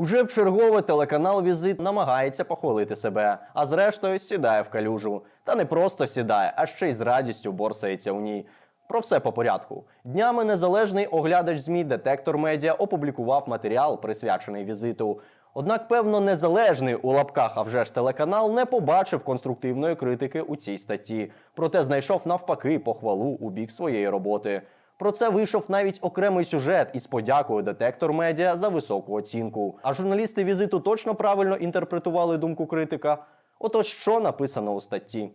Уже в чергове телеканал Візит намагається похвалити себе, а зрештою сідає в калюжу. Та не просто сідає, а ще й з радістю борсається у ній. Про все по порядку. Днями незалежний оглядач ЗМІ Детектор Медіа опублікував матеріал, присвячений візиту. Однак, певно, незалежний у лапках, а вже ж телеканал не побачив конструктивної критики у цій статті. Проте знайшов навпаки похвалу у бік своєї роботи. Про це вийшов навіть окремий сюжет із подякою детектор медіа за високу оцінку. А журналісти візиту точно правильно інтерпретували думку критика. Отож, що написано у статті?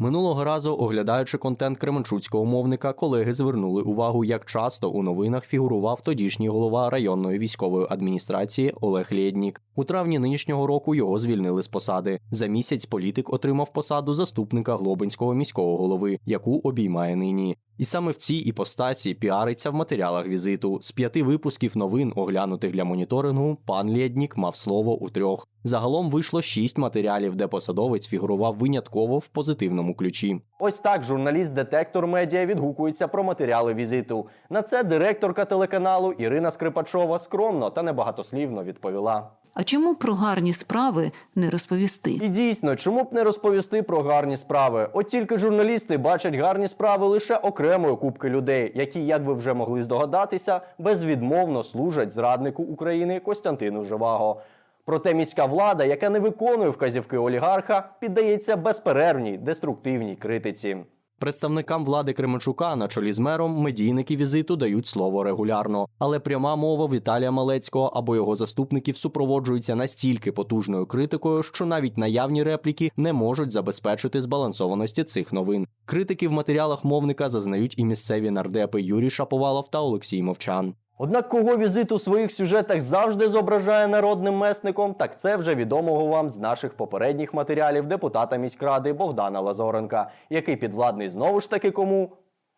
Минулого разу, оглядаючи контент кременчуцького мовника, колеги звернули увагу, як часто у новинах фігурував тодішній голова районної військової адміністрації Олег Лєднік. У травні нинішнього року його звільнили з посади. За місяць політик отримав посаду заступника Глобинського міського голови, яку обіймає нині. І саме в цій іпостасі піариться в матеріалах візиту. З п'яти випусків новин, оглянутих для моніторингу, пан Лєднік мав слово у трьох. Загалом вийшло шість матеріалів, де посадовець фігурував винятково в позитивному ключі. Ось так журналіст Детектор Медіа відгукується про матеріали візиту. На це директорка телеканалу Ірина Скрипачова скромно та небагатослівно відповіла. А чому про гарні справи не розповісти? І дійсно, чому б не розповісти про гарні справи? От тільки журналісти бачать гарні справи лише окремої кубки людей, які, як ви вже могли здогадатися, безвідмовно служать зраднику України Костянтину Живаго. Проте міська влада, яка не виконує вказівки олігарха, піддається безперервній деструктивній критиці. Представникам влади Кременчука на чолі з мером медійники візиту дають слово регулярно, але пряма мова Віталія Малецького або його заступників супроводжується настільки потужною критикою, що навіть наявні репліки не можуть забезпечити збалансованості цих новин. Критики в матеріалах мовника зазнають і місцеві нардепи Юрій Шаповалов та Олексій Мовчан. Однак, кого візит у своїх сюжетах завжди зображає народним месником, так це вже відомого вам з наших попередніх матеріалів депутата міськради Богдана Лазоренка, який підвладний знову ж таки кому?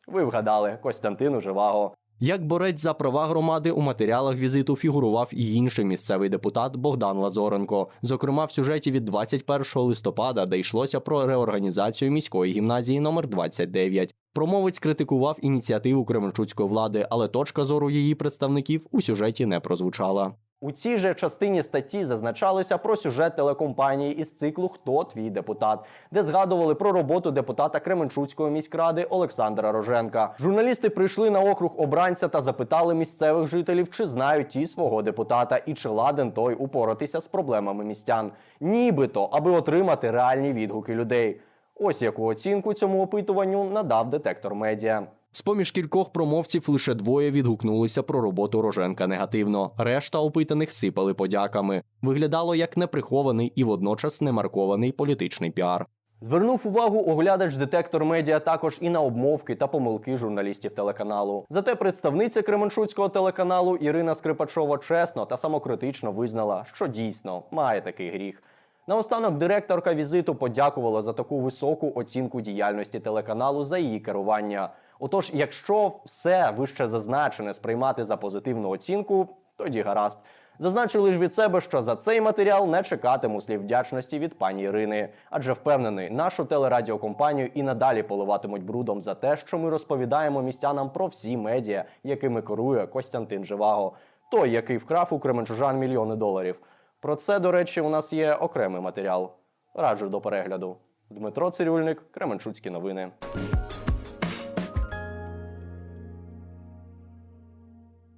Ви вгадали Костянтину Живаго. Як борець за права громади у матеріалах візиту фігурував і інший місцевий депутат Богдан Лазоренко. Зокрема, в сюжеті від 21 листопада, де йшлося про реорганізацію міської гімназії номер 29. Промовець критикував ініціативу Кременчуцької влади, але точка зору її представників у сюжеті не прозвучала. У цій же частині статті зазначалося про сюжет телекомпанії із циклу Хто твій депутат, де згадували про роботу депутата Кременчуцької міськради Олександра Роженка. Журналісти прийшли на округ обранця та запитали місцевих жителів, чи знають ті свого депутата і чи ладен той упоратися з проблемами містян, нібито аби отримати реальні відгуки людей. Ось яку оцінку цьому опитуванню надав детектор медіа. З поміж кількох промовців лише двоє відгукнулися про роботу Роженка негативно. Решта опитаних сипали подяками. Виглядало як неприхований і водночас немаркований політичний піар. Звернув увагу оглядач детектор медіа також і на обмовки та помилки журналістів телеканалу. Зате представниця Кременчуцького телеканалу Ірина Скрипачова чесно та самокритично визнала, що дійсно має такий гріх. Наостанок директорка візиту подякувала за таку високу оцінку діяльності телеканалу за її керування. Отож, якщо все вище зазначене сприймати за позитивну оцінку, тоді гаразд. Зазначу лише від себе, що за цей матеріал не чекатиму слів вдячності від пані Ірини, адже впевнений, нашу телерадіокомпанію і надалі поливатимуть брудом за те, що ми розповідаємо містянам про всі медіа, якими керує Костянтин Живаго, той, який вкрав у кременчужан мільйони доларів. Про це, до речі, у нас є окремий матеріал. Раджу до перегляду. Дмитро Цирюльник, Кременчуцькі новини.